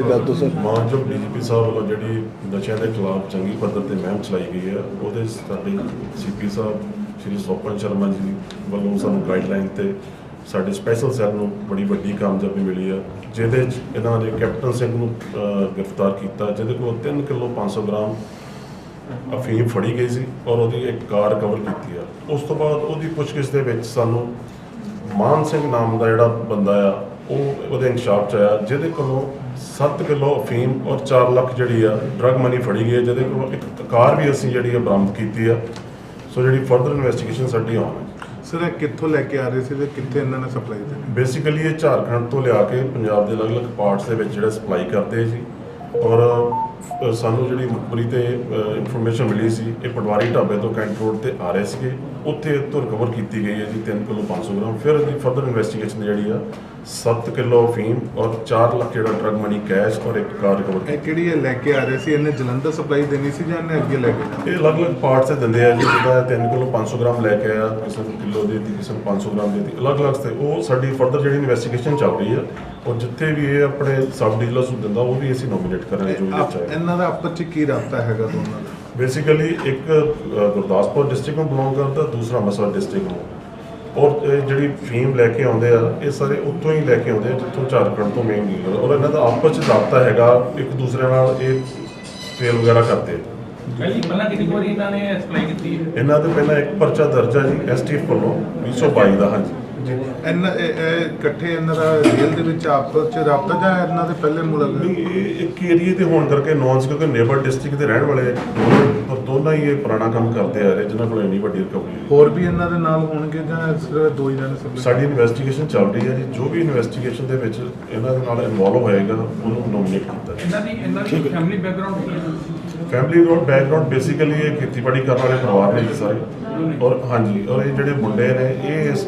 ਗੱਲ ਤੋਂ ਸਰ। ਮਾਨਯੋਗ ਡੀਜੀਪੀ ਸਾਹਿਬ ਵੱਲੋਂ ਜਿਹੜੀ ਨਸ਼ਿਆਂ ਦੇ ਖਿਲਾਫ ਚੰਗੀ ਪੱਧਰ ਤੇ ਮੁਹਿੰਮ ਚਲਾਈ ਗਈ ਹੈ, ਉਹਦੇ 'ਚ ਸਾਡੇ ਸੀਪੀ ਸਾਹਿਬ, ਸ਼੍ਰੀ ਸੋਪਨ ਸ਼ਰਮਾ ਜੀ ਵੱਲੋਂ ਸਾਨੂੰ ਗਾਈਡਲਾਈਨ ਤੇ ਸਾਡੇ ਸਪੈਸ਼ਲ ਸੈੱਲ ਨੂੰ ਬੜੀ ਵੱਡੀ ਕਾਮਯਾਬੀ ਮਿਲੀ ਆ ਜਿਹਦੇ 'ਚ ਇਹਨਾਂ ਨੇ ਕੈਪਟਨ ਸਿੰਘ ਨੂੰ ਗ੍ਰਿਫਤਾਰ ਕੀਤਾ, ਜਿਹਦੇ ਕੋਲ 3 ਕਿਲੋ 500 ਗ੍ਰਾਮ ਅਫੀਮ ਫੜੀ ਗਈ ਸੀ ਔਰ ਉਹਦੀ ਇੱਕ ਕਾਰ ਕਵਰ ਕੀਤੀ ਆ ਉਸ ਤੋਂ ਬਾਅਦ ਉਹਦੀ ਪੁੱਛਗਿੱਛ ਦੇ ਵਿੱਚ ਸਾਨੂੰ ਮਾਨ ਸਿੰਘ ਨਾਮ ਦਾ ਜਿਹੜਾ ਬੰਦਾ ਆ ਉਹ ਉਹਦੇ ਇਨਸ਼ਾਫ ਚ ਆਇਆ ਜਿਹਦੇ ਕੋਲੋਂ 7 ਕਿਲੋ ਅਫੀਮ ਔਰ 4 ਲੱਖ ਜਿਹੜੀ ਆ ਡਰਗ ਮਨੀ ਫੜੀ ਗਈ ਹੈ ਜਿਹਦੇ ਕੋਲੋਂ ਇੱਕ ਕਾਰ ਵੀ ਅਸੀਂ ਜਿਹੜੀ ਆ ਬਰਾਮਦ ਕੀਤੀ ਆ। ਸੋ ਜਿਹੜੀ ਫਰਦਰ ਇਨਵੈਸਟੀਗੇਸ਼ਨ ਸਾਡੀ ਆਨ ਹੈ। ਸਰ ਇਹ ਕਿੱਥੋਂ ਲੈ ਕੇ ਆ ਰਹੇ ਸੀ ਤੇ ਕਿੱਥੇ ਇਹਨਾਂ ਨੇ ਸਪਲਾਈ ਦੇਣੀ ਬੇਸਿਕਲੀ ਇਹ ਝਾਰਖੰਡ ਤੋਂ ਲਿਆ ਕੇ ਪੰਜਾਬ ਦੇ ਅਲੱਗ-ਅਲੱਗ ਪਾਰਟਸ ਦੇ ਵਿੱਚ ਜਿਹੜਾ ਸਪਲਾਈ ਕਰਦੇ ਜੀ। ਔਰ ਸਾਨੂੰ ਜਿਹੜੀ ਮੁਖਬਰੀ ਤੇ ਇਨਫੋਰਮੇਸ਼ਨ ਮਿਲੀ ਸੀ ਇਹ ਪਟਵਾਰੀ ਢਾਬੇ ਤੋਂ ਕੈਂਟ ਰੋਡ ਤੇ ਆ ਰਹੇ ਸੀਗੇ। ਉੱਥੇ ਤੋਂ ਰਿਕਵਰ ਕੀਤੀ ਗਈ ਹੈ ਜੀ 3 ਕਿਲੋ 500 ਗ੍ਰਾਮ। ਫਿਰ ਇਹਦੀ ਫਰਦਰ ਇਨਵੈਸਟੀਗੇਸ਼ਨ ਜਿਹੜੀ ਆ 7 ਕਿਲੋ ਅਫੀਮ ਔਰ 4 ਲੱਖ ਜਿਹੜਾ ਡਰਗ ਮਨੀ ਕੈਸ਼ ਔਰ ਇੱਕ ਕਾਰ ਰਿਕਵਰ ਇਹ ਕਿਹੜੀ ਇਹ ਲੈ ਕੇ ਆ ਰਹੇ ਸੀ? ਇਹਨੇ ਜਲੰਧਰ ਸਪਲਾਈ ਦੇਣੀ ਸੀ ਜਾਂ ਇਹਨੇ ਅੱਗੇ ਲੈ ਕੇ ਇਹ ਅਲੱਗ-ਅਲੱਗ ਪਾਰਟਸ ਤੇ ਦਿੰਦੇ ਆ ਜੀ ਜਿਹਦਾ 3 ਕਿਲੋ 500 ਗ੍ਰਾਮ ਲੈ ਕੇ ਆਇਆ ਕਿਸੇ ਨੂੰ ਕਿਲੋ ਦੇ ਦਿੱਤੀ ਕਿਸੇ ਨੂੰ 500 ਗ੍ਰਾਮ ਦੇ ਦਿੱਤੀ। ਅਲੱਗ-ਅਲੱਗ ਤੇ ਉਹ ਸਾਡੀ ਫਰਦਰ ਜਿਹੜੀ ਇਨਵੈਸਟੀਗੇਸ਼ਨ ਚੱਲ ਰਹੀ ਆ ਔਰ ਜਿੱਥੇ ਵੀ ਇਹ ਆਪਣੇ ਸਬ ਡੀਲਰਸ ਨੂੰ ਦਿੰਦਾ ਉਹ ਵੀ ਅਸੀਂ ਨੋਮੀਨੇਟ ਕਰਾਂਗੇ ਜੋ ਵੀ ਚਾਹੀਦਾ ਇਹਨਾਂ ਦਾ ਆਪਸ ਚ ਕੀ ਰਾਬਤਾ ਹੈਗਾ ਦੋਨਾਂ ਦਾ? ਬੇਸਿਕਲੀ ਇੱਕ ਗੁਰਦਾਸਪੁਰ ਡਿਸਟ੍ਰਿਕਟ ਨੂੰ ਬਿਲੋਂਗ ਕਰਦਾ ਦੂਸਰਾ ਮਸਲਾ ਡਿਸਟ੍ਰਿਕਟ ਨੂੰ। ਔਰ ਇਹ ਜਿਹੜੀ ਫੀਮ ਲੈ ਕੇ ਆਉਂਦੇ ਆ ਇਹ ਸਾਰੇ ਉੱਥੋਂ ਹੀ ਲੈ ਕੇ ਆਉਂਦੇ ਆ ਜਿੱਥੋਂ ਝਾਰਖੰਡ ਤੋਂ ਮੇਨ ਡੀਲਰ ਔਰ ਇਹਨਾਂ ਦਾ ਆਪਸ ਚ ਰਾਬਤਾ ਹੈਗਾ ਇੱਕ ਦੂਸਰੇ ਨਾਲ ਇਹ ਸੇਲ ਵਗੈਰਾ ਕਰਦੇ ਆ। ਪਹਿਲੀ ਪਹਿਲਾਂ ਕਿੰਨੀ ਵਾਰੀ ਇਹਨਾਂ ਨੇ ਸਪਲਾਈ ਕੀਤੀ ਹੈ? ਇਹਨਾਂ ਦੇ ਪਹਿਲਾਂ ਇੱਕ ਪਰਚਾ ਦਰਜ ਹੈ ਜੀ ਐਸਟੀਐਫ ਵੱਲੋਂ 222 ਦਾ ਹਾਂਜੀ। ਇਹਨਾਂ ਇਹ ਇਹ ਇਕੱਠੇ ਇਹਨਾਂ ਦਾ ਜੇਲ੍ਹ ਦੇ ਵਿੱਚ ਆਪਸ ਚ ਰਾਬਤਾ ਜਾਂ ਇਹਨਾਂ ਦੇ ਪਹਿਲੇ ਮੁਲਾਕਾਤ ਨਹੀਂ ਇਹ ਇੱਕ ਏਰੀਏ ਦੇ ਹੋਣ ਕਰਕੇ ਨੌਨ ਸੀ ਕਿਉਂਕਿ ਨੇਬਰ ਡਿਸਟ੍ਰਿਕਟ ਦੇ ਰਹਿਣ ਵਾਲੇ ਔਰ ਦੋਨਾਂ ਹੀ ਇਹ ਪੁਰਾਣਾ ਕੰਮ ਕਰਦੇ ਆ ਰਹੇ ਜਿਨ੍ਹਾਂ ਕੋਲ ਇੰਨੀ ਵੱਡੀ ਰਿਕਵਰੀ ਹੋਰ ਵੀ ਇਹਨਾਂ ਦੇ ਨਾਲ ਹੋਣਗੇ ਜਾਂ ਸਿਰਫ ਦੋ ਹੀ ਜਣੇ ਸਾਡੀ ਇਨਵੈਸਟੀਗੇਸ਼ਨ ਚੱਲ ਰਹੀ ਹੈ ਜੀ। ਜੋ ਵੀ ਇਨਵੈਸਟੀਗੇਸ਼ਨ ਦੇ ਵਿੱਚ ਇਹਨਾਂ ਦੇ ਨਾਲ ਇਨਵੋਲਵ ਹੋਏਗਾ ਉਹਨੂੰ ਨੋਮੀਨੇਟ ਕੀਤਾ ਇਹਨਾਂ ਦੀ ਇਹਨਾਂ ਦੀ ਫੈਮਿਲੀ ਬੈਕਗ੍ਰਾਉਂਡ ਕੀ ਹੈ ਫੈਮਿਲੀ ਰੋਡ ਬੈਕਗ੍ਰਾਉਂਡ ਬੇਸਿਕਲੀ ਇਹ ਖੇਤੀਬਾੜੀ ਕਰਨ ਵਾਲੇ ਪਰਿਵਾਰ ਨੇ ਜੀ ਸਾਰੇ। ਔਰ ਹਾਂਜੀ ਔਰ ਇਹ ਜਿਹੜੇ ਮੁੰਡੇ ਨੇ ਇਹ ਇਸ